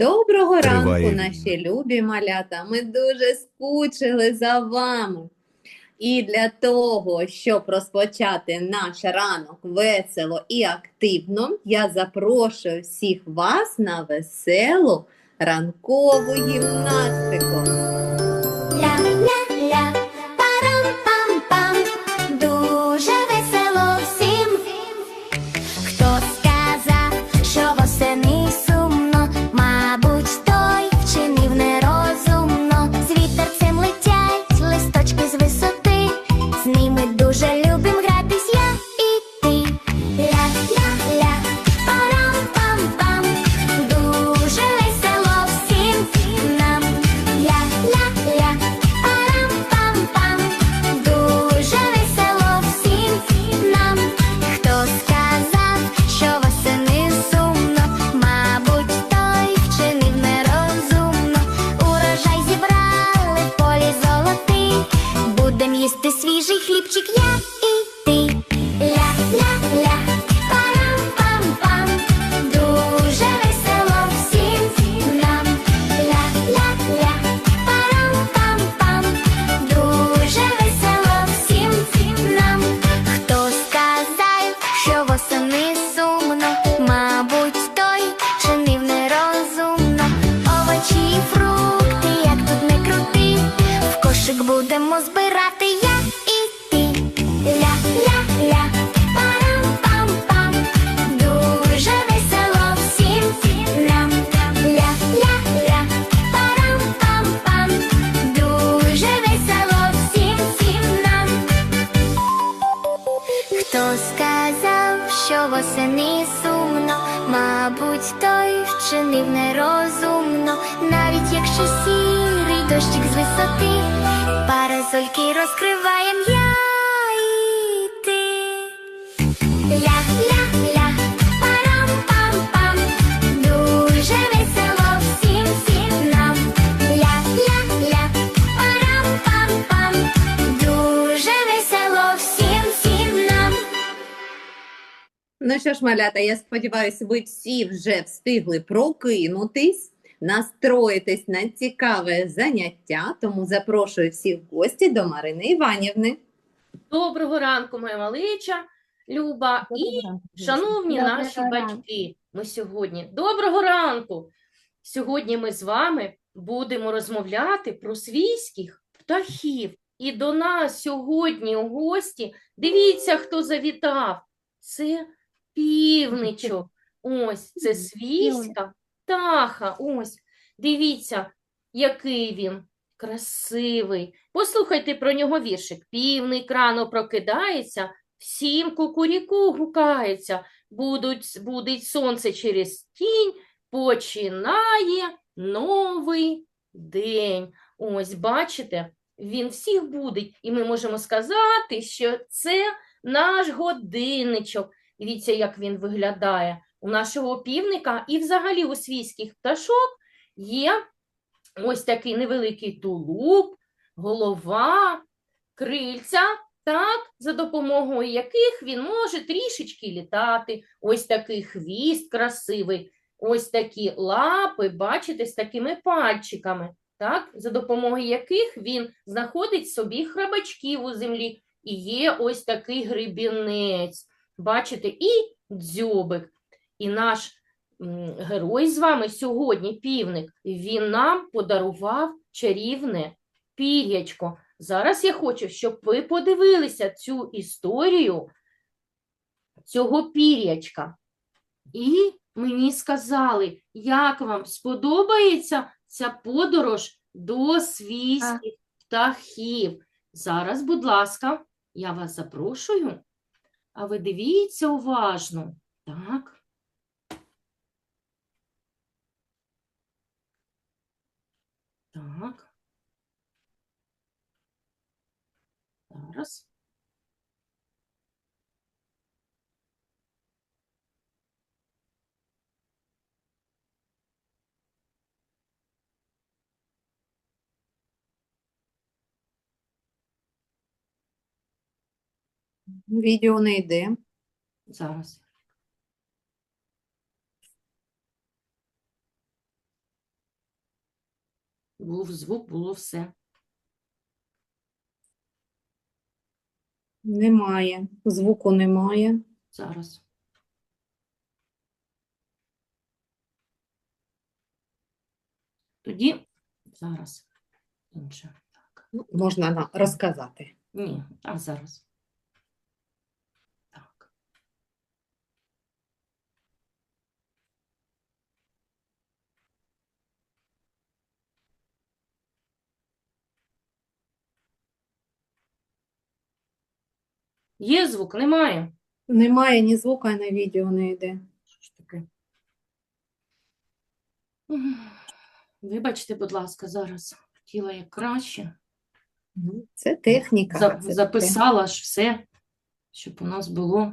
Доброго Триває ранку, наші любі малята. Ми дуже скучили за вами. І для того, щоб розпочати наш ранок весело і активно, я запрошую всіх вас на веселу ранкову гімнастику. Ля-ля-ля, парасольки розкриваєм я і ти. Ля-ля-ля, парам-пам-пам, дуже весело всім всім нам. Ля-ля-ля, парам-пам-пам, дуже весело всім всім нам. Ну що ж, малята, я сподіваюся, ви всі вже встигли прокинутись, настроїтись на цікаве заняття, тому запрошую всіх в гості до Марини Іванівни. Доброго ранку, моя малича, Люба і шановні Доброго наші ранку. батьки. Ми сьогодні доброго ранку. Сьогодні ми з вами будемо розмовляти про свійських птахів. І до нас сьогодні у гості. Дивіться, хто завітав. Це півничок. Ось це свійська птаха. Ось. Дивіться, який він красивий. Послухайте про нього віршик. Півник рано прокидається, всім кукуріку гукається. Будуть, будить сонце через тінь, починає новий день. Ось, бачите, він всіх будить, і ми можемо сказати, що це наш годинничок. Дивіться, як він виглядає. У нашого півника і взагалі у свійських пташок є ось такий невеликий тулуб, голова, крильця, так, за допомогою яких він може трішечки літати. Ось такий хвіст красивий, ось такі лапи, бачите, з такими пальчиками, так, за допомогою яких він знаходить собі храбачків у землі і є ось такий гребінець. Бачите, і дзьобик. І наш герой з вами сьогодні, півник, він нам подарував чарівне пір'ячко. Зараз я хочу, щоб ви подивилися цю історію цього пір'ячка. І мені сказали, як вам сподобається ця подорож до свійських птахів. Зараз, будь ласка, я вас запрошую, а ви дивіться уважно. Так. Так. Зараз. Відео не йде. Зараз. Був звук, було все. Немає. Звуку немає. Зараз. Тоді зараз. Інше. Можна розказати. Ні, а зараз. Так. Є звук? Немає. Немає ні звука, ні відео не йде. Що ж таке? Вибачте, будь ласка, зараз хотіла як краще. Ну, Це техніка. За- це записала ж все, щоб у нас було.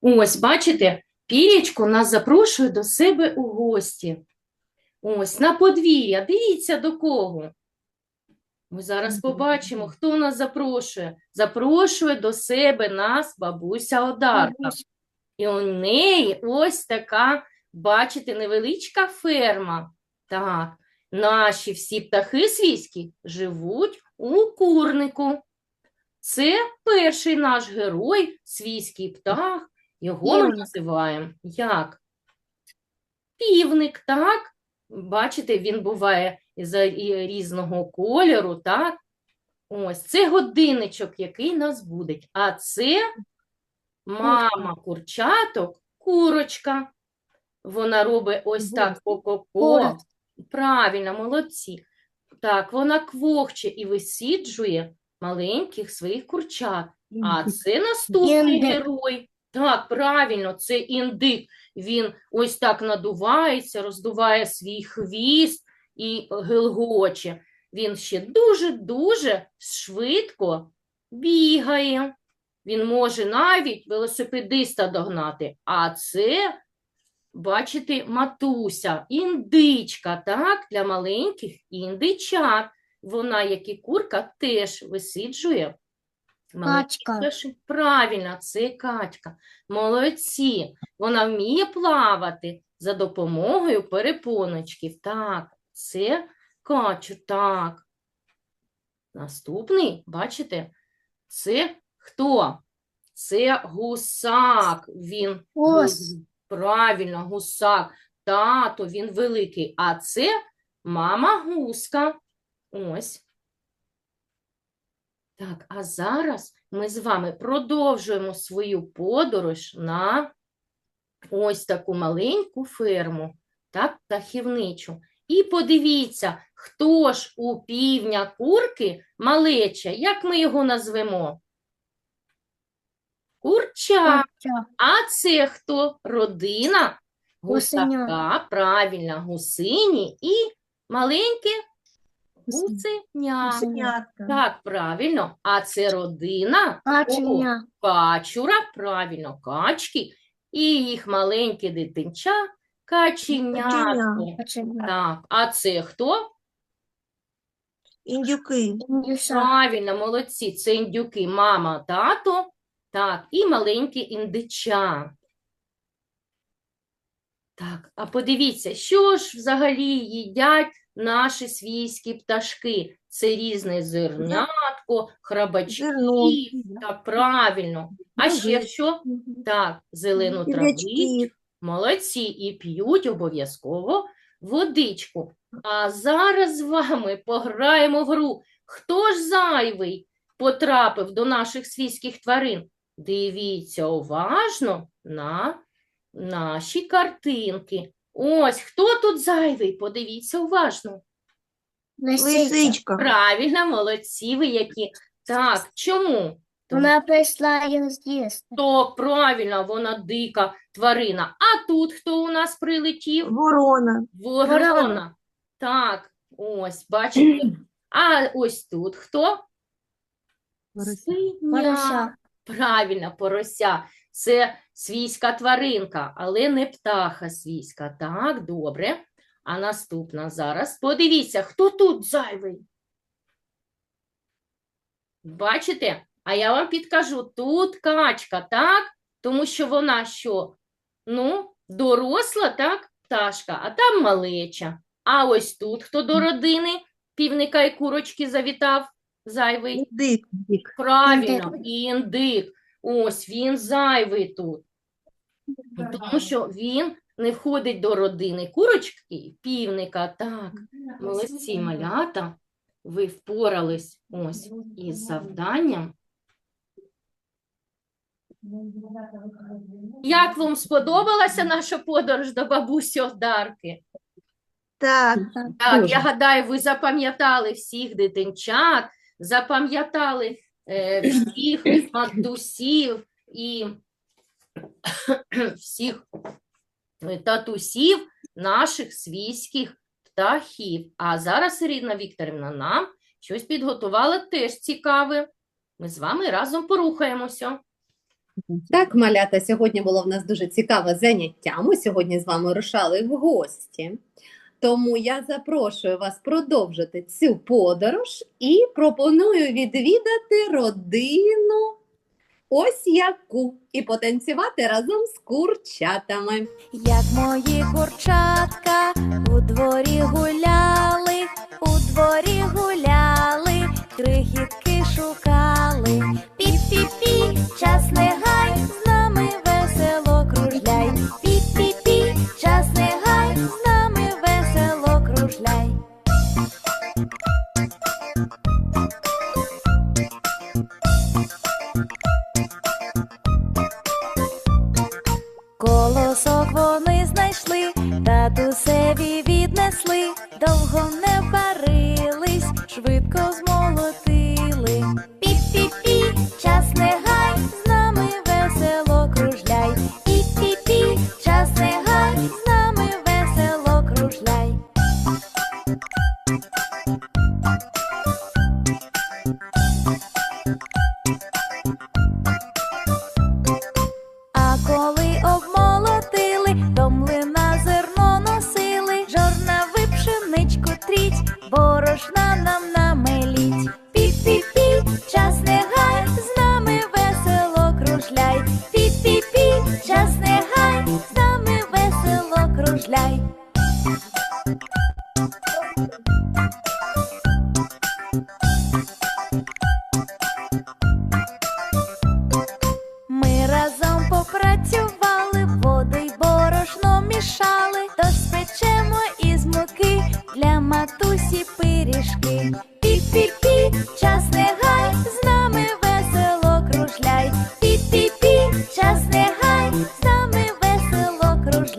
Ось, бачите, Пірічко нас запрошує до себе у гості. Ось, на подвір'я. Дивіться до кого. Ми зараз побачимо, хто нас запрошує. Запрошує до себе нас бабуся Одарка. І у неї ось така, бачите, невеличка ферма. Так, наші всі птахи свійські живуть у курнику. Це перший наш герой, свійський птах. Його ми називаємо як? Півник, так? Бачите, він буває за різного кольору, так? Ось це годинничок, який нас будить. А це мама курчаток, курочка. Вона робить ось так ко-ко-ко. Правильно, молодці. Так, вона квохче і висіджує маленьких своїх курчат. А це наступний герой. Так, правильно, це індик. Він ось так надувається, роздуває свій хвіст і гелгоче. Він ще дуже-дуже швидко бігає. Він може навіть велосипедиста догнати. А це, бачите, матуся, індичка, так, для маленьких індичат. Вона, як і курка, теж висиджує Качка. Правильно, це качка. Молодці. Вона вміє плавати за допомогою перепоночків. Так, це качу, так. Наступний, бачите, це хто? Це гусак. Він Ось. правильно, гусак. Тато, він великий. А це мама гуска. Ось. Так, а зараз ми з вами продовжуємо свою подорож на ось таку маленьку ферму, так, птахівничу. І подивіться, хто ж у півня курки малеча, як ми його назвемо? Курча. Кача. А це хто? Родина Гусеня. гусака, правильно, гусині і маленьке гусеня. Гусенятка. Так, правильно. А це родина Каченя. качура, правильно, качки, і їх маленьке дитинча каченятко. Каченя. Так, а це хто? Індюки. Індюша. Правильно, молодці, це індюки, мама, тато, так, і маленьке індича. Так, а подивіться, що ж взагалі їдять наші свійські пташки? Це різне зернятко, храбачки. Зерно. Так, правильно. А ще що? Так, зелену травичку. Молодці, і п'ють обов'язково водичку. А зараз з вами пограємо в гру. Хто ж зайвий потрапив до наших свійських тварин? Дивіться уважно на наші картинки. Ось, хто тут зайвий? Подивіться уважно. Лисичка. Правильно, молодці ви які. Так, чому? Вона прийшла їх з'їсти. То правильно, вона дика тварина. А тут хто у нас прилетів? Ворона. Ворона. Так, ось, бачите. А ось тут хто? Порося. Правильно, порося. Це свійська тваринка, але не птаха свійська. Так, добре. А наступна зараз. Подивіться, хто тут зайвий? Бачите? А я вам підкажу, тут качка, так? Тому що вона що? Ну, доросла, так, пташка, а там малеча. А ось тут хто до родини півника і курочки завітав зайвий? Дик. Дик. Правильно, індик. Ось він зайвий тут. Тому що він не входить до родини курочки і півника. Так, молодці малята. Ви впорались ось із завданням. Як вам сподобалася наша подорож до бабусі Одарки? Так. Так, я гадаю, ви запам'ятали всіх дитинчат, запам'ятали всіх матусів і всіх е, татусів наших свійських птахів. А зараз Ірина Вікторівна нам щось підготувала теж цікаве. Ми з вами разом порухаємося. Так, малята, сьогодні було в нас дуже цікаве заняття. Ми сьогодні з вами рушали в гості. Тому я запрошую вас продовжити цю подорож і пропоную відвідати родину ось яку і потанцювати разом з курчатами. Як мої курчатка у дворі гуляли, у дворі гуляли, крихітки шукали. Пі-пі-пі, час не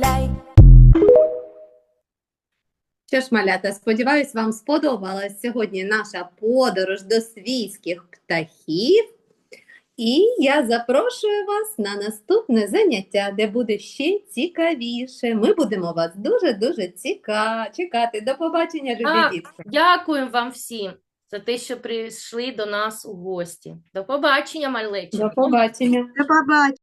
весело. Що ж, малята, сподіваюсь, вам сподобалась сьогодні наша подорож до свійських птахів. І я запрошую вас на наступне заняття, де буде ще цікавіше. Ми будемо вас дуже-дуже ціка... чекати. До побачення, любі дітки. Дякуємо вам всім за те, що прийшли до нас у гості. До побачення, малечі. До побачення. До побачення.